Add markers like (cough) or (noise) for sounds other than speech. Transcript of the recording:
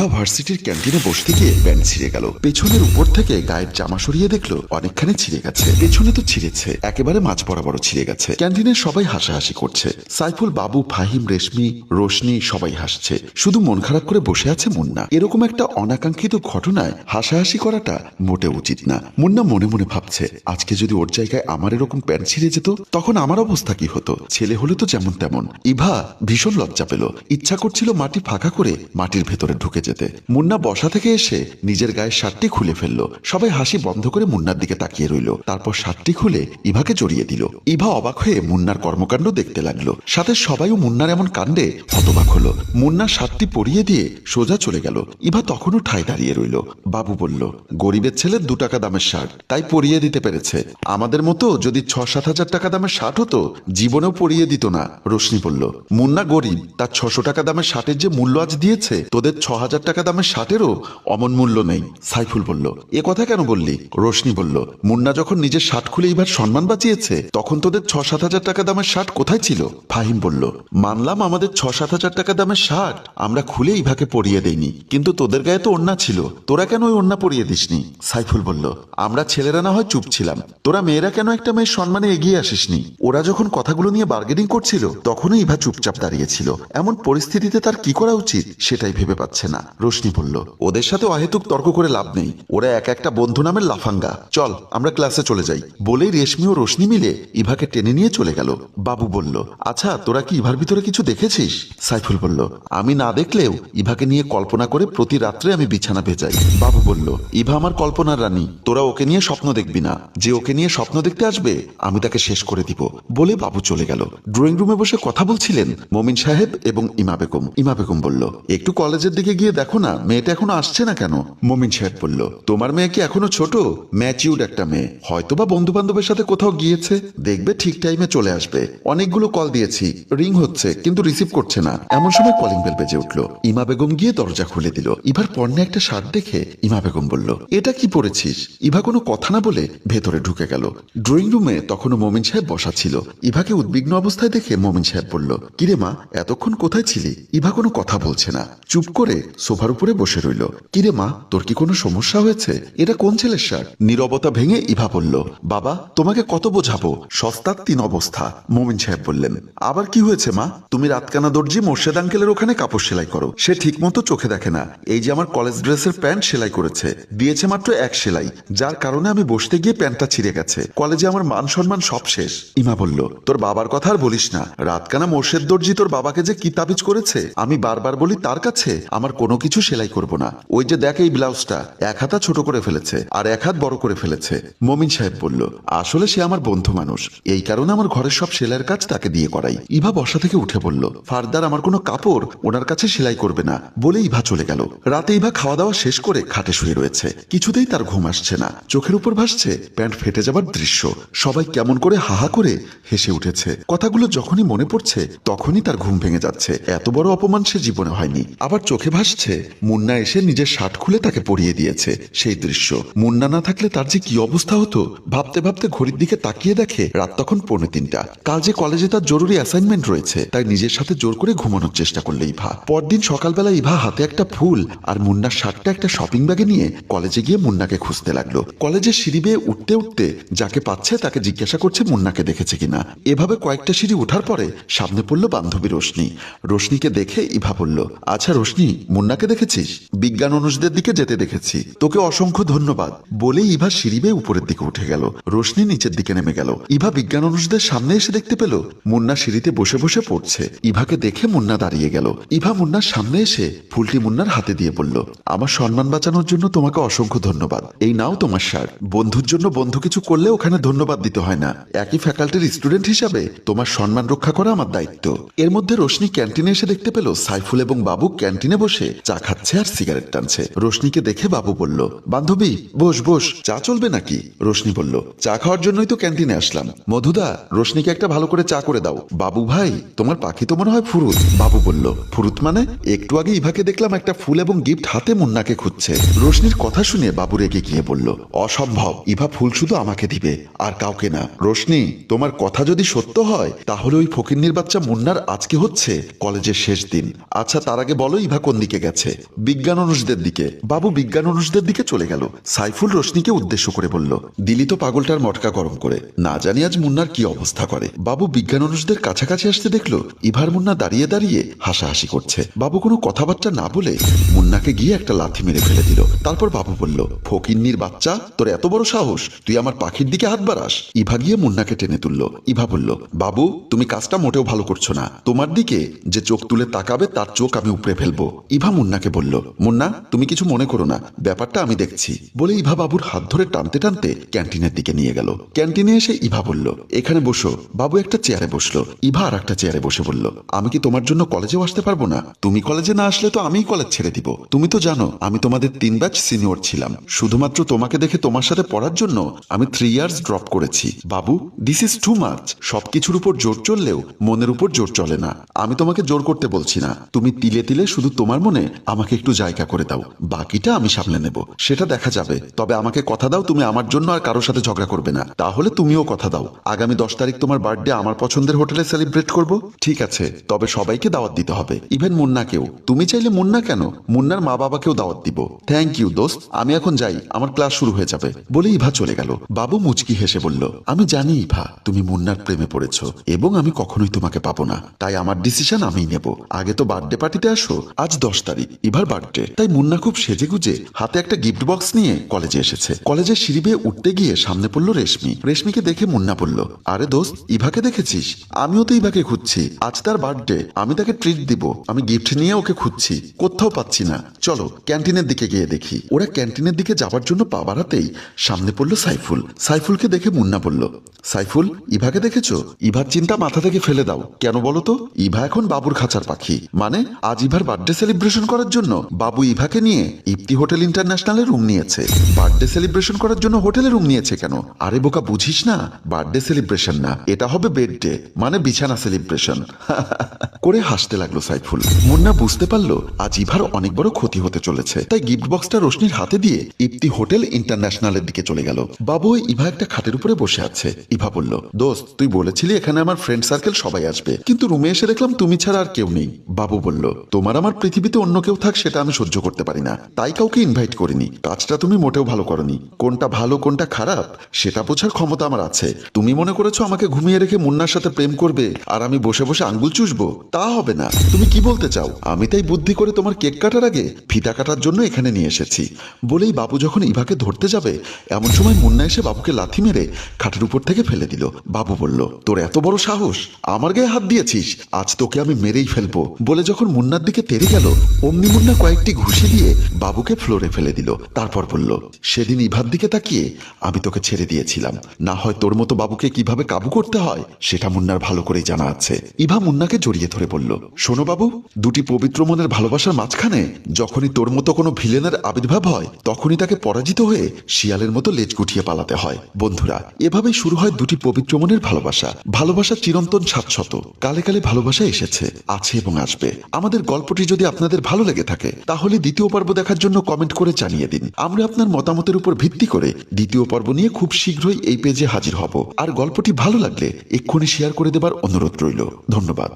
ইভা ভার্সিটির ক্যান্টিনে বসতে গিয়ে প্যান্ট ছিঁড়ে গেল। পেছনের উপর থেকে গায়ের জামা সরিয়ে দেখল, অনেকখানি ছিঁড়ে গেছে। পেছনে তো ছিঁড়েছে, একেবারে মাঝ বরাবর ছিঁড়ে গেছে। ক্যান্টিনে সবাই হাসাহাসি করছে। সাইফুল বাবু, ফাহিম, রেশমি, রোশনি সবাই হাসছে। শুধু মন খারাপ করে বসে আছে মুন্না। এরকম একটা অনাকাঙ্ক্ষিত ঘটনায় হাসাহাসি করাটা মোটে উচিত না। মুন্না মনে মনে ভাবছে, আজকে যদি ওর জায়গায় আমার এরকম প্যান্ট ছিঁড়ে যেত, তখন আমার অবস্থা কি হতো? ছেলে হলে তো যেমন তেমন। ইভা ভীষণ লজ্জা পেল। ইচ্ছা করছিল মাটি ফাঁকা করে মাটির ভেতরে ঢুকে যেতে। মুন্না বসা থেকে এসে নিজের গায়ের শার্টটি খুলে ফেলল। সবাই হাসি বন্ধ করে মুন্নার দিকে তাকিয়ে রইল। তারপর শার্টটি খুলে ইভাকে জড়িয়ে দিল। ইভা অবাক হয়ে মুন্নার কর্মকাণ্ড দেখতে লাগল। সাথে সবাইও মুন্নার এমন কাণ্ডে হতবাক হলো। মুন্না শার্টটি পরিয়ে দিয়ে সোজা চলে গেল। ইভা তখনও ঠায় দাঁড়িয়ে রইল। বাবু বলল, গরিবের ছেলে দু টাকা দামের শার্ট। তাই পরিয়ে দিতে পেরেছে। আমাদের মতো যদি ছ সাত হাজার টাকা দামের শার্ট হতো, জীবনেও পরিয়ে দিত না। রশ্মি বলল, মুন্না গরিব। তার ছশো টাকা দামের শার্টের যে মূল্য আজ দিয়েছে, তোদের ছ হাজার টাকা দামের শার্টেরও অমন মূল্য নেই। সাইফুল বলল, এ কথা কেন বললি? রোশনি বলল, মুন্না যখন নিজের শার্ট খুলে এবার সম্মান বাঁচিয়েছে, তখন তোদের ছ সাত হাজার টাকা দামের শার্ট কোথায় ছিল? ফাহিম বলল, মানলাম আমাদের ছ সাত হাজার টাকা দামের শার্ট আমরা খুলে ইভাকে পরিয়ে দেইনি, কিন্তু তোদের গায়ে তো ওন্না ছিল, তোরা কেন ওই ওন্না পরিয়ে দিসনি? সাইফুল বলল, আমরা ছেলেরা না হয় চুপ ছিলাম, তোরা মেয়েরা কেন একটা মেয়ের সম্মানে এগিয়ে আসিসনি? ওরা যখন কথাগুলো নিয়ে বার্গেনিং করছিল, তখনই ইভা চুপচাপ দাঁড়িয়েছিল এমন পরিস্থিতিতে তার কি করা উচিত সেটাই ভেবে পাচ্ছে না। রোশনি বলল, ওদের সাথে অহেতুক তর্ক করে লাভ নেই। ওরা এক একটা বন্ধু নামের লাফাঙ্গা। চল, আমরা ক্লাসে চলে যাই। বলেই রেশমি ও রোশনি মিলে ইভাকে টেনে নিয়ে চলে গেল। বাবু বলল আচ্ছা তোরা কি ইভার ভিতরে কিছু দেখেছিস? সাইফুল বলল, আমি না দেখলেও ইভাকে নিয়ে কল্পনা করে প্রতি রাত্রে আমি বিছানা ভেজাই বাবু বলল, ইভা আমার কল্পনার রানী। তোরা ওকে নিয়ে স্বপ্ন দেখবি না। যে ওকে নিয়ে স্বপ্ন দেখতে আসবে, আমি তাকে শেষ করে দিব। বলে বাবু চলে গেল। ড্রয়িং রুমে বসে কথা বলছিলেন মমিন সাহেব এবং ইমা বেগম। ইমা বেগম বলল, একটু কলেজের দিকে গিয়ে দেখো না, মেয়েটা এখনও আসছে না কেন? মমিন সাহেব বলল, তোমার মেয়ে কি এখনও ছোট? ম্যাচিউড একটা মেয়ে। হয়তো বা বন্ধু বান্ধবের সাথে কোথাও গিয়েছে। দেখবে ঠিক টাইমে চলে আসবে। অনেকগুলো কল দিয়েছি। রিং হচ্ছে, কিন্তু রিসিভ করছে না। এমন সময় কলিং বেল বেজে উঠল। ইমা বেগম গিয়ে দরজা খুলে দিল। ইভার পর্নে একটা শার্ট দেখে ইমা বেগম বলল, এটা কি পরেছিস? ইভা কোনো কথা না বলে ভেতরে ঢুকে গেল। ড্রয়িং রুমে তখনও মমিন সাহেব বসা ছিল। ইভাকে উদ্বিগ্ন অবস্থায় দেখে মমিন সাহেব বলল, কিরে মা, এতক্ষণ কোথায় ছিলি? ইভা কোনো কথা বলছে না। চুপ করে সোফার উপরে বসে রইল। কিরে মা, তোর কি কোনো সমস্যা হয়েছে? এটা কোন ছেলের শার্ট? নীরবতা ভেঙে ইভা বলল, বাবা, তোমাকে কত বোঝাবো? সস্তার তিন অবস্থা। মমিন সাহেব বললেন, আবার কি হয়েছে মা? তুমি রাতকানা দর্জি মোর্শেদ আঙ্কেলের ওখানে কাপড় সেলাই করো। সে ঠিক মতো চোখে দেখে না। এই যে আমার কলেজ ড্রেসের প্যান্ট সেলাই করেছে। দিয়েছে মাত্র এক সেলাই। যার কারণে আমি বসতে গিয়ে প্যান্টটা ছিঁড়ে গেছে। কলেজে আমার মান সম্মান সব শেষ। ইমা বলল, তোর বাবার কথা আর বলিস না। রাতকানা মোর্শেদ দর্জি তোর বাবাকে যে কি তাবিজ করেছে, আমি বারবার বলি তার কাছে। আমার কোনো কিছু সেলাই করব না। ওই যে দেখ এই ব্লাউজটা, এক হাতা ছোট করে ফেলেছে আর এক হাত বড় করে ফেলেছে। মমিন সাহেব বলল, আসলে সে আমার বন্ধু মানুষ। এই কারণে আমার ঘরের সব সেলাইয়ের কাজ তাকে দিয়ে করাই। ইভা বসা থেকে উঠে বলল, ফারদার আমার কোনো কাপড় ওনার কাছে সেলাই করবে না। বলে ইভা চলে গেল। রাতে ইভা খাওয়া দাওয়া শেষ করে খাটে শুয়ে রয়েছে। কিছুতেই তার ঘুম আসছে না। চোখের উপর ভাসছে প্যান্ট ফেটে যাবার দৃশ্য। সবাই কেমন করে হাহা করে হেসে উঠেছে। কথাগুলো যখনই মনে পড়ছে, তখনই তার ঘুম ভেঙে যাচ্ছে। এত বড় অপমান সে জীবনে হয়নি। আবার চোখে ভাসছে মুন্না এসে নিজের শার্ট খুলে তাকে পরিয়ে দিয়েছে। সেই দৃশ্য। মুন্না না থাকলে তার যে কি অবস্থা হতো, ভাবতে ভাবতে ঘড়ির দিকে তাকিয়ে দেখে রাত তখন পৌনে তিনটা। কাল যে কলেজে তার জরুরি অ্যাসাইনমেন্ট রয়েছে, তাই নিজের সাথে জোর করে ঘুমানোর চেষ্টা করলে ইভা। পরদিন সকালবেলা ইভা হাতে একটা ফুল আর মুন্নার শার্টটা একটা শপিং ব্যাগে নিয়ে কলেজে গিয়ে মুন্নাকে খুঁজতে লাগল। কলেজের সিঁড়ি বেয়ে উঠতে উঠতে যাকে পাচ্ছে তাকে জিজ্ঞাসা করছে মুন্নাকে দেখেছে কিনা। এভাবে কয়েকটা সিঁড়ি ওঠার পরে সামনে পড়ল বান্ধবী রোশনি। রোশনিকে দেখে ইভা বলল আচ্ছা রোশনি মুন্নাকে দেখেছিস বিজ্ঞান অনুষদের দিকে যেতে দেখেছি। তোকে অসংখ্য ধন্যবাদ। বলে ইভা সিঁড়ি বেয়ে উপরের দিকে উঠে গেল। রোশনি নিচের দিকে নেমে গেল। ইভা বিজ্ঞান অনুষদের সামনে এসে দেখতে পেল, মুন্না সিঁড়িতে বসে বসে পড়ছে। ইভাকে দেখে মুন্না দাঁড়িয়ে গেল। ইভা মুন্নার সামনে এসে ফুলটি মুন্নার হাতে দিয়ে বলল, আমার সম্মান বাঁচানোর জন্য তোমাকে অসংখ্য ধন্যবাদ। এই নাও তোমার শার্ট বন্ধুর জন্য বন্ধু কিছু করলে ওখানে ধন্যবাদ দিতে হয় না। একই ফ্যাকাল্টির স্টুডেন্ট হিসাবে তোমার সম্মান রক্ষা করা আমার দায়িত্ব। এর মধ্যে রোশনি ক্যান্টিনে এসে দেখতে পেল, সাইফুল এবং বাবু ক্যান্টিনে বসে চা খাচ্ছে আর সিগারেট টানছে। রোশনিকে দেখে বাবু বলল, বান্ধবী, বস বস, চা চলবে নাকি? রোশনি বলল, চা খাওয়ার জন্যই তো ক্যান্টিনে আসলাম। মধুদা, রোশনিকে একটা ভালো করে চা করে দাও। বাবু ভাই, তোমার পাখি তো মনে হয় ফুরুত। বাবু বলল, ফুরুত মানে? একটু আগে ইভাকে দেখলাম একটা ফুল এবং গিফট হাতে মুন্নাকে খুঁজছে। রোশনির কথা শুনে বাবু রেগে গিয়ে বলল, অসম্ভব, ইভা ফুল শুধু আমাকে দিবে, আর কাউকে না। রোশনি, তোমার কথা যদি সত্য হয়, তাহলে ওই ফকিন্নির বাচ্চা মুন্নার আজকে হচ্ছে কলেজের শেষ দিন। আচ্ছা তার আগে বলো ইভা কোন দিকে গেছে গেছে। বিজ্ঞান অনুষদের দিকে। বাবু বিজ্ঞান অনুষদের দিকে চলে গেল। সাইফুল রোশনিকে উদ্দেশ্য করে বলল দিলি তো পাগলটার মটকা গরম করে। না জানি আজ মুন্নার কি অবস্থা করে। বাবু বিজ্ঞান অনুষদের কাছাকাছি আসতে দেখল, ইভার মুন্না দাঁড়িয়ে দাঁড়িয়ে হাসাহাসি করছে। বাবু কোনো কথাবার্তা না বলে মুন্নাকে গিয়ে একটা লাথি মেরে ফেলে দিল। তারপর বাবু বলল, ফকিন্নির বাচ্চা, তোর এত বড় সাহস, তুই আমার পাখির দিকে হাত বাড়াস। ইভা গিয়ে মুন্নাকে টেনে তুললো। ইভা বলল, বাবু, তুমি কাজটা মোটেও ভালো করছ না। তোমার দিকে যে চোখ তুলে তাকাবে, তার চোখ আমি উপড়ে ফেলব। ইভা মুন্নাকে বলল, মুন্না, তুমি কিছু মনে করো না, ব্যাপারটা আমি দেখছি। বলে ইভা বাবুর হাত ধরে টানতে টানতে ক্যান্টিনের দিকে নিয়ে গেল। ক্যান্টিনে এসে ইভা বলল, এখানে বসো। বাবু একটা চেয়ারে বসল। ইভা আর একটা চেয়ারে বসে বলল, আমি কি তোমার জন্য কলেজেও আসতে পারব না? তুমি কলেজে না আসলে তো আমিই কলেজ ছেড়ে দিব। তুমি তো জানো, আমি তোমাদের তিন ব্যাচ সিনিয়র ছিলাম। শুধুমাত্র তোমাকে দেখে তোমার সাথে পড়ার জন্য আমি থ্রি ইয়ার্স ড্রপ করেছি। বাবু দিস ইজ টু মাচ সবকিছুর উপর জোর চললেও মনের উপর জোর চলে না। আমি তোমাকে জোর করতে বলছি না। তুমি তিলে তিলে শুধু তোমার মনে আমাকে একটু জায়গা করে দাও। বাকিটা আমি সামলে নেব। সেটা দেখা যাবে। তবে আমাকে কথা দাও, তুমি আমার জন্য আর কারোর সাথে ঝগড়া করবে না। তাহলে তুমিও কথা দাও। আগামী দশ তারিখ তোমার বার্থডে, আমার পছন্দের হোটেলে সেলিব্রেট করব? ঠিক আছে। তবে সবাইকে দাওয়াত দিতে হবে। ইভেন মুন্নাকেও। তুমি চাইলে মুন্না কেন? মুন্নার মা বাবাকেও দাওয়াত দিব। থ্যাংক ইউ দোস্ত। আমি এখন যাই। আমার ক্লাস শুরু হয়ে যাবে। বলে ইভা চলে গেল। বাবু মুচকি হেসে বলল, আমি জানি ইভা, তুমি মুন্নার প্রেমে পড়েছো এবং আমি কখনোই তোমাকে পাবো না। তাই আমার ডিসিশন আমিই নেব। আগে তো বার্থডে পার্টিতে আসো। আজ দশ তারিখ ইভার বার্থডে তাই মুন্না খুব সেজে গুজে হাতে একটা গিফট বক্স নিয়ে কলেজে এসেছে। কলেজের সিঁড়ি উঠতে গিয়ে সামনে পড়ল রেশমি। রেশমিকে দেখে মুন্না বলল, আরে দোস্ত, ইভাকে দেখেছিস? আমিও তো ইভাকে খুঁজছি। আজ তার বার্থডে আমি তাকে ট্রিট দিব। আমি গিফট নিয়ে ওকে খুঁজছি। কোথাও পাচ্ছি না। চলো, ক্যান্টিনের দিকে গিয়ে দেখি। ওরা ক্যান্টিনের দিকে যাওয়ার জন্য পা বাড়াতেই সামনে পড়ল সাইফুল। সাইফুলকে দেখে মুন্না বলল, সাইফুল, ইভাকে দেখেছ? ইভার চিন্তা মাথা থেকে ফেলে দাও। কেন বলো তো? ইভা এখন বাবুর খাঁচার পাখি। মানে আজ ইভার বার্থডে সেলিব্রেশন করার জন্য বাবু ইভাকে নিয়ে ইপ্তি হোটেল ইন্টারন্যাশনালে রুম নিয়েছে। বার্থডে সেলিব্রেশন করার জন্য হোটেলে রুম নিয়েছে কেন? আরে বোকা, বুঝিস না? বার্থডে সেলিব্রেশন না, এটা হবে বেডডে মানে বিছানা সেলিব্রেশন (laughs) করে হাসতে লাগল সাইফুল। মুন্না বুঝতে পারল, আজ ইভার অনেক বড় ক্ষতি হতে চলেছে। তাই গিফট বক্সটা রোশনির হাতে দিয়ে ইপ্তি হোটেল ইন্টারন্যাশনালের দিকে চলে গেল। বাবু ইভা একটা খাটের উপরে বসে আছে। ইভা বলল, দোস্ত, তুই বলেছিলি এখানে আমার ফ্রেন্ড সার্কেল সবাই আসবে। কিন্তু রুমে এসে দেখলাম তুমি ছাড়া আর কেউ নেই। বাবু বলল, তোমার আমার পৃথিবীতে অন্য কেউ থাক সেটা আমি সহ্য করতে পারি না। তাই কাউকে ইনভাইট করিনি। কাজটা তুমি মোটেও ভালো করনি। কোনটা ভালো, কোনটা খারাপ, সেটা বোঝার ক্ষমতা আমার আছে। তুমি মনে করেছ আমাকে ঘুমিয়ে রেখে মুন্নার সাথে প্রেম করবে আর আমি বসে বসে আঙ্গুল চুষবো? তা হবে না। তুমি কি বলতে চাও? আমি তাই বুদ্ধি করে তোমার কেক কাটার আগে ফিতা কাটার জন্য এখানে নিয়ে এসেছি। বলেই বাবু যখন ইভাকে ধরতে যাবে, এমন সময় মুন্না এসে বাবুকে লাথি মেরে খাটের উপর থেকে ফেলে দিল। বাবু বলল, তোর এত বড় সাহস? আমার গায়ে হাত দিয়েছিস? আজ তোকে আমি মেরেই ফেলব। বলে যখন মুন্নার দিকে তেরে গেল অমনি মুন্না কয়েকটি ঘুষি দিয়ে বাবুকে ফ্লোরে ফেলে দিল। তারপর বলল, সেদিন ইভার দিকে তাকিয়ে আমি তোকে ছেড়ে দিয়েছিলাম। না হয় তোর মতো বাবুকে কীভাবে কাবু করতে হয়, সেটা মুন্নার ভালো করেই জানা আছে। ইভা মুন্নাকে জড়িয়ে ধরে বলল, শোনো বাবু, দুটি পবিত্র মনের ভালোবাসার মাঝখানে যখনই তোর মতো কোনো ভিলেনের আবির্ভাব হয়, তখনই তাকে পরাজিত হয়ে শিয়ালের মতো লেজ গুটিয়ে পালাতে হয়। বন্ধুরা, এভাবেই শুরু হয় দুটি পবিত্র মনের ভালোবাসা। ভালোবাসা চিরন্তন সাতশত। কালে কালে ভালোবাসা এসেছে, আছে এবং আসবে। আমাদের গল্পটি যদি আপনাদের ভালো লেগে থাকে, তাহলে দ্বিতীয় পর্ব দেখার জন্য কমেন্ট করে জানিয়ে দিন। আমরা আপনার মতামতের উপর ভিত্তি করে দ্বিতীয় পর্ব নিয়ে খুব শীঘ্রই এই পেজে হাজির হব। আর গল্পটি ভালো লাগলে এক্ষুনি শেয়ার করে দেবার অনুরোধ রইল। ধন্যবাদ।